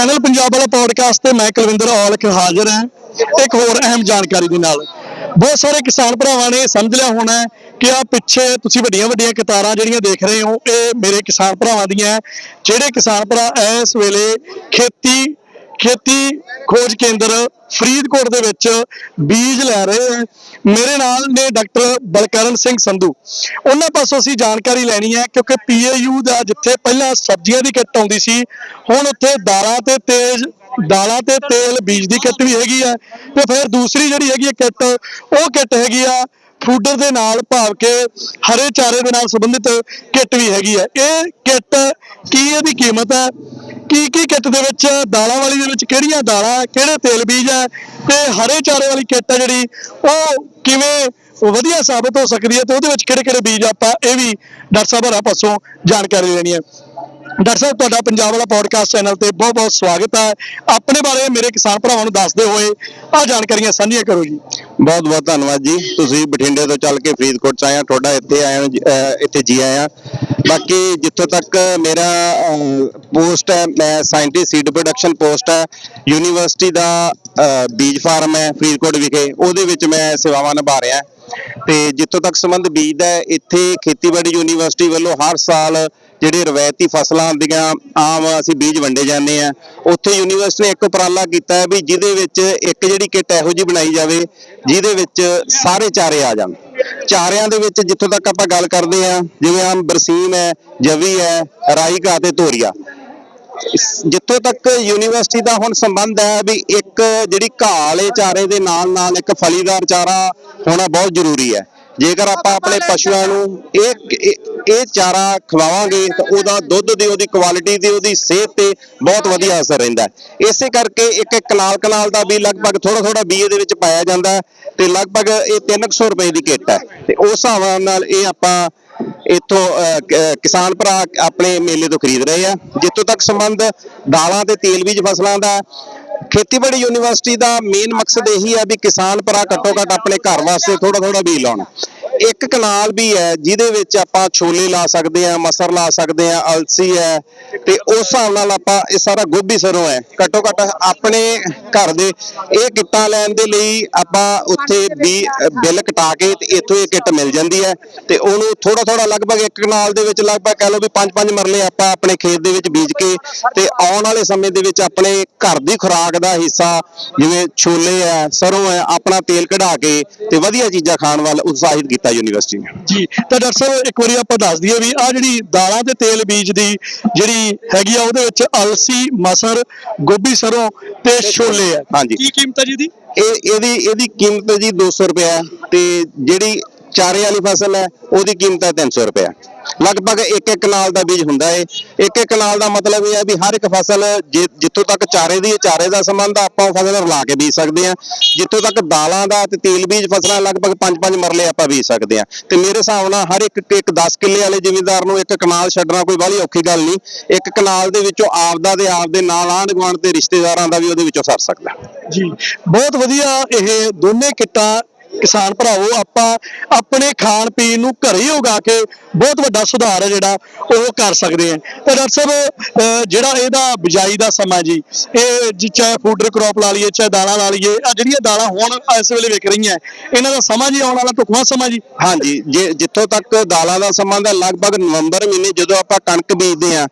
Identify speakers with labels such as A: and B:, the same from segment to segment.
A: Channel Punjab ਵਾਲਾ podcast ਤੇ ਮੈਂ ਕੁਲਵਿੰਦਰ ਔਲਖ ਹਾਜ਼ਰ ਹਾਂ ਇੱਕ ਹੋਰ ਅਹਿਮ ਜਾਣਕਾਰੀ ਦੇ ਨਾਲ। ਬਹੁਤ ਸਾਰੇ ਕਿਸਾਨ ਭਰਾਵਾਂ ਨੇ ਸਮਝ ਲਿਆ ਹੋਣਾ ਕਿ ਆ ਪਿੱਛੇ ਤੁਸੀਂ ਵੱਡੀਆਂ ਵੱਡੀਆਂ ਕਤਾਰਾਂ ਜਿਹੜੀਆਂ ਦੇਖ ਰਹੇ ਹੋ, ਇਹ ਮੇਰੇ ਕਿਸਾਨ ਭਰਾਵਾਂ ਦੀਆਂ ਜਿਹੜੇ ਕਿਸਾਨ ਭਰਾ ਇਸ ਵੇਲੇ ਖੇਤੀ ਖੇਤੀ ਖੋਜ ਕੇਂਦਰ ਫਰੀਦਕੋਟ ਦੇ ਵਿੱਚ ਬੀਜ ਲੈ ਰਹੇ ਹੈ। ਮੇਰੇ ਨਾਲ ਨੇ ਡਾਕਟਰ ਬਲਕਰਨ ਸਿੰਘ ਸੰਧੂ। ਉਹਨਾਂ ਪਾਸੋਂ ਅਸੀਂ ਜਾਣਕਾਰੀ ਲੈਣੀ ਹੈ ਕਿਉਂਕਿ ਪੀਏਯੂ ਦਾ ਜਿੱਥੇ ਪਹਿਲਾਂ ਸਬਜ਼ੀਆਂ ਦੀ ਕਿੱਟ ਆਉਂਦੀ ਸੀ, ਹੁਣ ਉੱਥੇ ਦਾਲਾਂ ਤੇ ਤੇਜ਼ ਦਾਲਾਂ ਤੇ ਤੇਲ ਬੀਜ ਦੀ ਕਿੱਟ ਵੀ ਹੈਗੀ ਆ ਤੇ ਫਿਰ ਦੂਸਰੀ ਜਿਹੜੀ ਹੈਗੀ ਹੈ ਕਿੱਟ, ਉਹ ਕਿੱਟ ਹੈਗੀ ਆ ਫੂਡਰ ਦੇ ਨਾਲ ਭਾਵ ਕੇ ਹਰੇ ਚਾਰੇ ਦੇ ਨਾਲ ਸੰਬੰਧਿਤ ਕਿੱਟ ਵੀ ਹੈਗੀ ਹੈ। ਇਹ ਕਿੱਟ ਕੀ ਇਹਦੀ ਕੀਮਤ ਹੈ ਕੀ ਕੀ ਕਿੱਟ ਦੇ ਵਿੱਚ, ਦਾਲਾਂ ਵਾਲੀ ਦੇ ਵਿੱਚ ਕਿਹੜੀਆਂ ਦਾਲਾਂ ਕਿਹੜੇ ਤੇਲ ਬੀਜ ਹੈ ਤੇ ਹਰੇ ਚਾਰੇ ਵਾਲੀ ਕਿੱਟ ਹੈ ਜਿਹੜੀ, ਉਹ ਕਿਵੇਂ ਵਧੀਆ ਸਾਬਤ ਹੋ ਸਕਦੀ ਹੈ ਤੇ ਉਹਦੇ ਵਿੱਚ ਕਿਹੜੇ ਕਿਹੜੇ ਬੀਜ ਆਪਾਂ ਇਹ ਵੀ ਡਾਕਟਰ ਸਾਹਿਬ ਹਰਾ ਪਾਸੋਂ ਜਾਣਕਾਰੀ ਲੈਣੀ ਹੈ। ਡਾਕਟਰ ਸਾਹਿਬ, ਤੁਹਾਡਾ ਪੰਜਾਬ ਵਾਲਾ ਪੋਡਕਾਸਟ ਚੈਨਲ ਤੇ ਬਹੁਤ ਬਹੁਤ ਸਵਾਗਤ ਹੈ। ਆਪਣੇ ਬਾਰੇ ਮੇਰੇ ਕਿਸਾਨ ਭਰਾਵਾਂ ਨੂੰ ਦੱਸਦੇ ਹੋਏ ਆ ਜਾਣਕਾਰੀਆਂ ਸਾਂਝੀਆਂ ਕਰੋ ਜੀ।
B: ਬਹੁਤ ਬਹੁਤ ਧੰਨਵਾਦ ਜੀ। ਤੁਸੀਂ ਬਠਿੰਡੇ ਤੋਂ ਚੱਲ ਕੇ ਫਰੀਦਕੋਟ ਚ ਆਇਆ ਤੁਹਾਡਾ ਇੱਥੇ ਆਇਆ ਇੱਥੇ ਜੀ ਆਇਆ ਬਾਕੀ ਜਿੱਥੋਂ ਤੱਕ ਮੇਰਾ ਪੋਸਟ ਹੈ, ਮੈਂ ਸਾਇੰਟਿਸਟ ਸੀਡ ਪ੍ਰੋਡਕਸ਼ਨ ਪੋਸਟ ਹੈ ਯੂਨੀਵਰਸਿਟੀ ਦਾ ਬੀਜ ਫਾਰਮ ਹੈ, ਫਰੀਦਕੋਟ ਵਿਖੇ, ਉਹਦੇ ਵਿੱਚ ਮੈਂ ਸੇਵਾਵਾਂ ਨਿਭਾ ਰਿਹਾ। ਤੇ ਜਿੱਥੋਂ ਤੱਕ ਸੰਬੰਧ ਬੀਜ ਦਾ ਇੱਥੇ ਖੇਤੀਬਾੜੀ ਯੂਨੀਵਰਸਿਟੀ ਵੱਲੋਂ ਹਰ ਸਾਲ ਜਿਹੜੇ ਰਵਾਇਤੀ ਫਸਲਾਂ ਹੁੰਦੀਆਂ ਆਮ ਅਸੀਂ ਬੀਜ ਵੰਡੇ ਜਾਂਦੇ ਆ ਉੱਥੇ ਯੂਨੀਵਰਸਿਟੀ ਨੇ ਇੱਕ ਉਪਰਾਲਾ ਕੀਤਾ ਹੈ ਵੀ ਜਿਹਦੇ ਵਿੱਚ ਇੱਕ ਜਿਹੜੀ ਕਿੱਟ ਇਹੋ ਜਿਹੀ ਬਣਾਈ ਜਾਵੇ, ਜਿਹਦੇ ਵਿੱਚ ਸਾਰੇ ਚਾਰੇ ਆ ਜਾਣ। ਚਾਰਿਆਂ ਦੇ ਵਿੱਚ ਜਿੱਥੋਂ ਤੱਕ ਆਪਾਂ ਗੱਲ ਕਰਦੇ ਆ ਜਿਵੇਂ ਆਮ ਬਰਸੀਮ ਹੈ, ਜਵੀ ਹੈ ਰਾਈਗਾ ਤੇ ਤੋਰੀਆ ਜਿੱਥੋਂ ਤੱਕ ਯੂਨੀਵਰਸਿਟੀ ਦਾ ਹੁਣ ਸੰਬੰਧ ਹੈ ਵੀ ਇੱਕ ਜਿਹੜੀ ਘਾਹ ਵਾਲੇ ਚਾਰੇ ਦੇ ਨਾਲ ਨਾਲ ਇੱਕ ਫਲੀਦਾਰ ਚਾਰਾ ਹੋਣਾ ਬਹੁਤ ਜ਼ਰੂਰੀ ਹੈ। ਜੇਕਰ ਆਪਾਂ ਆਪਣੇ ਪਸ਼ੂਆਂ ਨੂੰ ਇਹ ਇਹ- ਚਾਰਾ ਖਵਾਵਾਂਗੇ ਤਾਂ ਉਹਦਾ ਦੁੱਧ ਦੀ, ਉਹਦੀ ਕੁਆਲਿਟੀ ਦੀ, ਉਹਦੀ ਸਿਹਤ ਤੇ ਬਹੁਤ ਵਧੀਆ ਅਸਰ ਰਹਿੰਦਾ ਹੈ। ਇਸੇ ਕਰਕੇ ਇੱਕ ਇੱਕ ਕਨਾਲ ਕਨਾਲ ਦਾ ਵੀ ਲਗਭਗ ਥੋੜਾ ਥੋੜਾ ਬੀਏ ਦੇ ਵਿੱਚ ਪਾਇਆ ਜਾਂਦਾ ਤੇ ਲਗਭਗ ਇਹ 300 ਰੁਪਏ ਦੀ ਕਿੱਟ ਹੈ। ਤੇ ਉਸ ਹਿਸਾਬ ਨਾਲ ਇਹ ਆਪਾਂ ਇੱਥੋਂ ਅਹ, ਕਿਸਾਨ ਭਰਾ ਆਪਣੇ ਮੇਲੇ ਤੋਂ ਖਰੀਦ ਰਹੇ ਆ। ਜਿੱਥੋਂ ਤੱਕ ਸੰਬੰਧ ਦਾਲਾਂ ਤੇ ਤੇਲ ਬੀਜ ਫਸਲਾਂ ਦਾ ਖੇਤੀਬਾੜੀ ਯੂਨੀਵਰਸਿਟੀ ਦਾ ਮੇਨ ਮਕਸਦ ਇਹੀ ਹੈ ਵੀ ਕਿਸਾਨ ਭਰਾ ਘੱਟੋ ਘੱਟ ਆਪਣੇ ਘਰ ਵਾਸਤੇ ਥੋੜਾ ਥੋੜਾ ਬੀਜ ਲਾਉਣ। ਇੱਕ ਕਨਾਲ ਵੀ ਹੈ ਜਿਹਦੇ ਵਿੱਚ ਆਪਾਂ ਛੋਲੇ ਲਾ ਸਕਦੇ ਆ ਮਸਰ ਲਾ ਸਕਦੇ ਆ ਅਲਸੀ ਹੈ ਤੇ ਉਸ ਹਿਸਾਬ ਨਾਲ ਆਪਾਂ ਇਹ ਸਾਰਾ ਗੋਭੀ ਸਰੋਂ ਹੈ। ਘੱਟੋ ਘੱਟ ਆਪਣੇ ਘਰ ਦੇ ਇਹ ਕਿੱਟਾਂ ਲੈਣ ਦੇ ਲਈ ਆਪਾਂ ਉੱਥੇ ਵੀ ਬਿੱਲ ਕਟਾ ਕੇ ਤੇ ਇੱਥੋਂ ਇਹ ਕਿੱਟ ਮਿਲ ਜਾਂਦੀ ਹੈ ਤੇ ਉਹਨੂੰ ਥੋੜਾ ਥੋੜਾ ਲਗਭਗ ਇੱਕ ਕਨਾਲ ਦੇ ਵਿੱਚ ਲਗਭਗ ਕਹ ਲਓ ਵੀ ਪੰਜ ਪੰਜ ਮਰਲੇ ਆਪਾਂ ਆਪਣੇ ਖੇਤ ਦੇ ਵਿੱਚ ਬੀਜ ਕੇ ਤੇ ਆਉਣ ਵਾਲੇ ਸਮੇਂ ਦੇ ਵਿੱਚ ਆਪਣੇ ਘਰ ਦੀ ਖੁਰਾਕ ਦਾ ਹਿੱਸਾ ਜਿਵੇਂ ਛੋਲੇ ਹੈ ਸਰੋਂ ਹੈ ਆਪਣਾ ਤੇਲ ਕਢਾ ਕੇ ਤੇ ਵਧੀਆ ਚੀਜ਼ਾਂ ਖਾਣ ਵੱਲ ਉਤਸ਼ਾਹਿਤ ਕੀਤਾ ਯੂਨੀਵਰਸਿਟੀ। ਨੇ
A: ਜੀ ਤਾਂ ਡਾਕਟਰ ਸਾਹਿਬ ਇੱਕ ਵਾਰੀ ਆਪਾਂ ਦੱਸ ਦਈਏ ਵੀ ਆ ਜਿਹੜੀ ਦਾਲਾਂ ਤੇ ਤੇਲ ਬੀਜ ਦੀ ਜਿਹੜੀ ਹੈਗੀ ਆ ਉਹਦੇ ਵਿੱਚ ਅਲਸੀ ਮਸਰ ਗੋਭੀ ਸਰੋਂ ਤੇ ਛੋਲੇ ਆ।
B: ਹਾਂਜੀ।
A: ਕੀ ਕੀਮਤ ਹੈ ਜੀ ਦੀ
B: ਇਹ ਇਹਦੀ ਇਹਦੀ ਕੀਮਤ ਜੀ 200 ਰੁਪਏ ਤੇ ਜਿਹੜੀ ਚਾਰੇ ਵਾਲੀ ਫਸਲ ਹੈ ਉਹਦੀ ਕੀਮਤ ਹੈ 300 ਰੁਪਏ ਲਗਭਗ ਇੱਕ ਇੱਕ ਕਨਾਲ ਦਾ ਬੀਜ ਹੁੰਦਾ ਹੈ ਇੱਕ ਇੱਕ ਕਨਾਲ ਦਾ ਮਤਲਬ ਇਹ ਹੈ ਵੀ ਹਰ ਇੱਕ ਫਸਲ ਜਿ- ਜਿੱਥੋਂ ਤੱਕ ਚਾਰੇ ਦੀ ਹੈ, ਚਾਰੇ ਦਾ ਸੰਬੰਧ ਆ, ਆਪਾਂ ਉਹ ਫਸਲ ਰਲਾ ਕੇ ਬੀਜ ਸਕਦੇ ਹਾਂ। ਜਿੱਥੋਂ ਤੱਕ ਦਾਲਾਂ ਦਾ ਤੇ ਤੇਲ ਬੀਜ ਫਸਲਾਂ ਲਗਭਗ 5-5 ਮਰਲੇ ਆਪਾਂ ਬੀਜ ਸਕਦੇ ਹਾਂ। ਤੇ ਮੇਰੇ ਹਿਸਾਬ ਨਾਲ ਹਰ ਇੱਕ ਇੱਕ 10 ਕਿੱਲੇ ਵਾਲੇ ਜ਼ਿਮੀਂਦਾਰ ਨੂੰ ਇੱਕ ਕਨਾਲ ਛੱਡਣਾ ਕੋਈ ਬਾਹਲੀ ਔਖੀ ਗੱਲ ਨਹੀਂ। ਇੱਕ ਕਨਾਲ ਦੇ ਵਿੱਚੋਂ ਆਪਦਾ ਤੇ ਆਪਦੇ ਨਾਲ ਆਂਢ ਗੁਆਂਢ ਤੇ ਰਿਸ਼ਤੇਦਾਰਾਂ ਦਾ ਵੀ ਉਹਦੇ ਵਿੱਚੋਂ ਸਰ ਸਕਦਾ।
A: ਜੀ ਬਹੁਤ ਵਧੀਆ ਇਹ ਦੋਨੇ ਕਿੱਟਾਂ ਕਿਸਾਨ ਭਰਾਵੋ, ਆਪਾਂ ਆਪਣੇ ਖਾਣ ਪੀਣ ਨੂੰ ਘਰੇ ਹੀ ਉਗਾ ਕੇ ਬਹੁਤ ਵੱਡਾ ਸੁਧਾਰ ਹੈ ਜਿਹੜਾ ਉਹ ਕਰ ਸਕਦੇ ਆ ਤਾਂ ਡਾਕਟਰ ਸਾਹਿਬ ਜਿਹੜਾ ਇਹਦਾ ਬਿਜਾਈ ਦਾ ਸਮਾਂ ਜੀ, ਇਹ ਚਾਹੇ ਫੂਡਰ ਕ੍ਰੌਪ ਲਾ ਲਈਏ, ਚਾਹੇ ਦਾਲਾਂ ਲਾ ਲਈਏ ਆ ਜਿਹੜੀਆਂ ਦਾਲਾਂ ਹੁਣ ਇਸ ਵੇਲੇ ਵਿਕ ਰਹੀਆਂ, ਇਹਨਾਂ ਦਾ ਸਮਾਂ ਜੀ ਆਉਣ ਵਾਲਾ ਢੁਕਵਾਂ ਸਮਾਂ ਜੀ?
B: ਹਾਂਜੀ, ਜੇ ਜਿੱਥੋਂ ਤੱਕ ਦਾਲਾਂ ਦਾ ਸਮਾਂ ਹੈ ਲਗਭਗ ਨਵੰਬਰ ਮਹੀਨੇ ਜਦੋਂ ਆਪਾਂ ਕਣਕ ਬੀਜਦੇ ਆ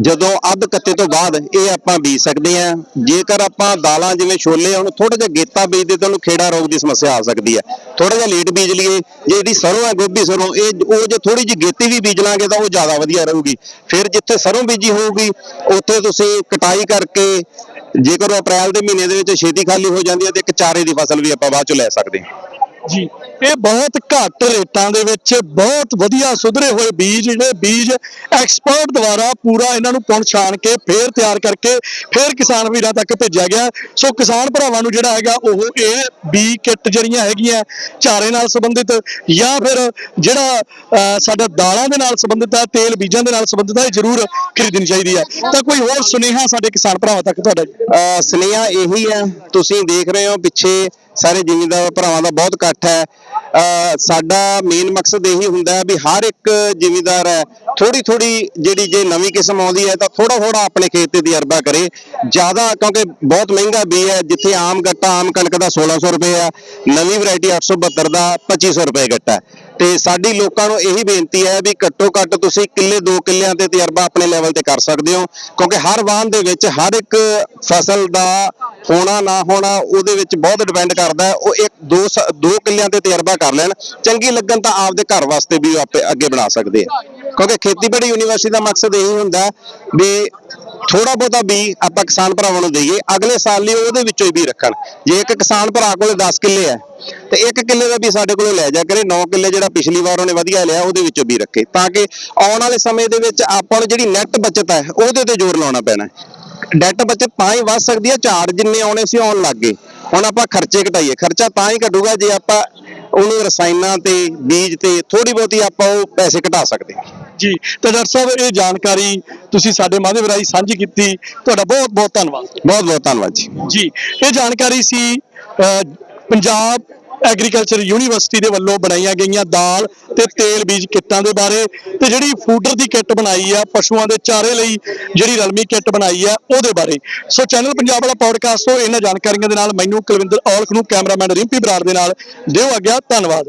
B: ਜਦੋਂ ਅੱਧ ਕੱਤੇ ਤੋਂ ਬਾਅਦ ਇਹ ਆਪਾਂ ਬੀਜ ਸਕਦੇ ਆ ਜੇਕਰ ਆਪਾਂ ਦਾਲਾਂ ਜਿਵੇਂ ਛੋਲੇ ਹੁਣ ਥੋੜਾ ਜਿਹਾ ਗੇਤਾ ਬੀਜਦੇ ਤਾਂ ਉਹਨੂੰ ਖੇੜਾ ਰੋਗ ਦੀ ਸਮੱਸਿਆ ਆ ਸਕਦੀ ਹੈ। ਥੋੜਾ ਜਿਹਾ ਲੇਟ ਬੀਜ ਲਈਏ, ਜੇ ਇਹਦੀ ਸਰੋਂ ਹੈ, ਗੋਭੀ ਸਰੋਂ, ਇਹ ਉਹ ਜੇ ਥੋੜੀ ਜਿਹੀ ਗੇਤੀ ਵੀ ਬੀਜ ਲਾਂਗੇ ਤਾਂ ਉਹ ਜ਼ਿਆਦਾ ਵਧੀਆ ਰਹੂਗੀ। ਫਿਰ ਜਿੱਥੇ ਸਰੋਂ ਬੀਜੀ ਹੋਊਗੀ, ਉੱਥੇ ਤੁਸੀਂ ਕਟਾਈ ਕਰਕੇ, ਜੇਕਰ ਉਹ ਅਪ੍ਰੈਲ ਦੇ ਮਹੀਨੇ ਦੇ ਵਿੱਚ ਛੇਤੀ ਖਾਲੀ ਹੋ ਜਾਂਦੀ ਹੈ ਤੇ ਇੱਕ ਚਾਰੇ ਦੀ ਫਸਲ ਵੀ ਆਪਾਂ ਬਾਅਦ ਚੋਂ ਲੈ ਸਕਦੇ ਹਾਂ।
A: ਜੀ, ਇਹ ਬਹੁਤ ਘੱਟ ਰੇਟਾਂ ਦੇ ਵਿੱਚ ਬਹੁਤ ਵਧੀਆ ਸੁਧਰੇ ਹੋਏ ਬੀਜ ਜਿਹੜੇ ਬੀਜ ਐਕਸਪਰਟ ਦੁਆਰਾ ਪੂਰਾ ਇਹਨਾਂ ਨੂੰ ਪਹੁੰਚਾਣ ਕੇ ਫੇਰ ਤਿਆਰ ਕਰਕੇ ਫੇਰ ਕਿਸਾਨ ਵੀਰਾਂ ਤੱਕ ਭੇਜਿਆ ਗਿਆ। ਸੋ ਕਿਸਾਨ ਭਰਾਵਾਂ ਨੂੰ ਜਿਹੜਾ ਹੈਗਾ ਉਹ ਇਹ ਬੀ ਕਿੱਟ ਜਿਹੜੀਆਂ ਹੈਗੀਆਂ ਚਾਰੇ ਨਾਲ ਸੰਬੰਧਿਤ ਜਾਂ ਫਿਰ ਜਿਹੜਾ ਸਾਡਾ ਦਾਲਾਂ ਦੇ ਨਾਲ ਸੰਬੰਧਿਤ ਹੈ ਤੇਲ ਬੀਜਾਂ ਦੇ ਨਾਲ ਸੰਬੰਧਿਤ ਹੈ ਇਹ ਜ਼ਰੂਰ ਖਰੀਦਣੀ ਚਾਹੀਦੀ ਹੈ ਤਾਂ ਕੋਈ ਹੋਰ ਸੁਨੇਹਾ ਸਾਡੇ ਕਿਸਾਨ ਭਰਾਵਾਂ ਤੱਕ ਤੁਹਾਡਾ
B: ਸੁਨੇਹਾ ਇਹੀ ਹੈ ਤੁਸੀਂ ਦੇਖ ਰਹੇ ਹੋ ਪਿੱਛੇ ਸਾਰੇ ਜ਼ਿਮੀਂਦਾਰ ਭਰਾਵਾਂ ਦਾ ਬਹੁਤ ਇਕੱਠ ਹੈ। ਅਹ ਸਾਡਾ ਮੇਨ ਮਕਸਦ ਇਹੀ ਹੁੰਦਾ ਵੀ ਹਰ ਇੱਕ ਜ਼ਿਮੀਂਦਾਰ ਹੈ ਥੋੜੀ ਥੋੜੀ ਜਿਹੜੀ ਜੇ ਨਵੀਂ ਕਿਸਮ ਆਉਂਦੀ ਹੈ ਤਾਂ ਥੋੜਾ ਥੋੜਾ ਆਪਣੇ ਖੇਤ ਤੇ ਤਜਰਬਾ ਕਰੇ। ਜ਼ਿਆਦਾ ਕਿਉਂਕਿ ਬਹੁਤ ਮਹਿੰਗਾ ਬੀ ਹੈ, ਜਿੱਥੇ ਆਮ ਗੱਟਾ, ਆਮ ਕਣਕ ਦਾ 1600 ਰੁਪਏ ਆ, ਨਵੀਂ ਵੈਰਾਈਟੀ 872 ਦਾ 2500 ਰੁਪਏ ਗੱਟਾ ਤੇ ਸਾਡੀ ਲੋਕਾਂ ਨੂੰ ਇਹੀ ਬੇਨਤੀ ਹੈ ਵੀ ਘੱਟੋ ਘੱਟ ਤੁਸੀਂ ਕਿੱਲੇ, ਦੋ ਕਿੱਲਿਆਂ ਤੇ ਤਜਰਬਾ ਆਪਣੇ ਲੈਵਲ ਤੇ ਕਰ ਸਕਦੇ ਹੋ, ਕਿਉਂਕਿ ਹਰ ਵਾਹਨ ਦੇ ਵਿੱਚ ਹਰ ਇੱਕ ਫਸਲ ਦਾ ਹੋਣਾ, ਨਾ ਹੋਣਾ, ਉਹਦੇ ਵਿੱਚ ਬਹੁਤ ਡਿਪੈਂਡ ਕਰਦਾ ਹੈ। ਉਹ ਇੱਕ, ਦੋ ਸ- ਦੋ ਕਿੱਲਿਆਂ ਤੇ ਤਜਰਬਾ ਕਰ ਲੈਣ, ਚੰਗੀ ਲੱਗਣ ਤਾਂ ਆਪਦੇ ਘਰ ਵਾਸਤੇ ਵੀ ਉਹ ਆਪੇ ਅੱਗੇ ਬਣਾ ਸਕਦੇ ਆ। ਕਿਉਂਕਿ ਖੇਤੀਬਾੜੀ ਯੂਨੀਵਰਸਿਟੀ ਦਾ ਮਕਸਦ ਇਹੀ ਹੁੰਦਾ ਵੀ ਥੋੜਾ ਬਹੁਤਾ ਵੀ ਆਪਾਂ ਕਿਸਾਨ ਭਰਾਵਾਂ ਨੂੰ ਦਈਏ, ਅਗਲੇ ਸਾਲ ਲਈ ਉਹਦੇ ਵਿੱਚੋਂ ਹੀ ਵੀ ਰੱਖਣ। ਜੇ ਇੱਕ ਕਿਸਾਨ ਭਰਾ ਕੋਲੇ 10 ਕਿੱਲੇ ਹੈ ਤੇ ਇੱਕ ਕਿੱਲੇ ਦਾ ਵੀ ਸਾਡੇ ਕੋਲੋਂ ਲੈ ਜਾ ਕਰੇ 9 ਕਿੱਲੇ ਜਿਹੜਾ ਪਿਛਲੀ ਵਾਰ ਉਹਨੇ ਵਧੀਆ ਲਿਆ, ਉਹਦੇ ਵਿੱਚੋਂ ਵੀ ਰੱਖੇ। ਤਾਂ ਕਿ ਆਉਣ ਵਾਲੇ ਸਮੇਂ ਦੇ ਵਿੱਚ ਆਪਾਂ ਨੂੰ ਜਿਹੜੀ ਨੈਟ ਬਚਤ ਹੈ ਉਹਦੇ ਤੇ ਜ਼ੋਰ ਲਾਉਣਾ ਪੈਣਾ। ਹੈ ਡੈਟ ਬਚਤ ਤਾਂ ਹੀ ਵੱਧ ਸਕਦੀ ਹੈ ਝਾੜ ਜਿੰਨੇ ਆਉਣੇ ਸੀ, ਆਉਣ ਲੱਗ ਗਏ। ਹੁਣ ਆਪਾਂ ਖਰਚੇ ਘਟਾਈਏ। ਖਰਚਾ ਤਾਂ ਹੀ ਘਟੂਗਾ ਜੇ ਆਪਾਂ ਉਹਨੂੰ ਰਸਾਇਣਾਂ ਤੇ, ਬੀਜ ਤੇ ਥੋੜੀ ਬਹੁਤੀ ਆਪਾਂ ਉਹ ਪੈਸੇ ਘਟਾ ਸਕਦੇ ਹਾਂ।
A: ਜੀ। ਤੇ ਡਾਕਟਰ ਸਾਹਿਬ ਇਹ ਜਾਣਕਾਰੀ ਤੁਸੀਂ ਸਾਡੇ ਮਾਧਿਅਮ ਰਾਹੀਂ ਸਾਂਝੀ ਕੀਤੀ। ਤੁਹਾਡਾ ਬਹੁਤ ਬਹੁਤ ਧੰਨਵਾਦ।
B: ਬਹੁਤ ਬਹੁਤ ਧੰਨਵਾਦ ਜੀ।
A: ਜੀ ਇਹ ਜਾਣਕਾਰੀ ਸੀ ਪੰਜਾਬ ਐਗਰੀਕਲਚਰ ਯੂਨੀਵਰਸਿਟੀ ਦੇ ਵੱਲੋਂ ਬਣਾਈਆਂ ਗਈਆਂ ਦਾਲ ਤੇ ਤੇਲ ਬੀਜ ਕਿੱਟਾਂ ਦੇ ਬਾਰੇ ਤੇ ਜਿਹੜੀ ਫੂਡਰ ਦੀ ਕਿੱਟ ਬਣਾਈ ਆ ਪਸ਼ੂਆਂ ਦੇ ਚਾਰੇ ਲਈ ਜਿਹੜੀ ਰਲਮੀ ਕਿੱਟ ਬਣਾਈ ਆ ਉਹਦੇ ਬਾਰੇ। ਸੋ ਚੈਨਲ ਪੰਜਾਬ ਵਾਲਾ ਪੌਡਕਾਸਟ ਤੋਂ ਇਹਨਾਂ ਜਾਣਕਾਰੀਆਂ ਦੇ ਨਾਲ ਮੈਨੂੰ ਕੁਲਵਿੰਦਰ ਔਲਖ ਨੂੰ ਕੈਮਰਾਮੈਨ ਰਿੰਪੀ ਬਰਾੜ ਦੇ ਨਾਲ ਦਿਓ ਆ ਗਿਆ ਧੰਨਵਾਦ।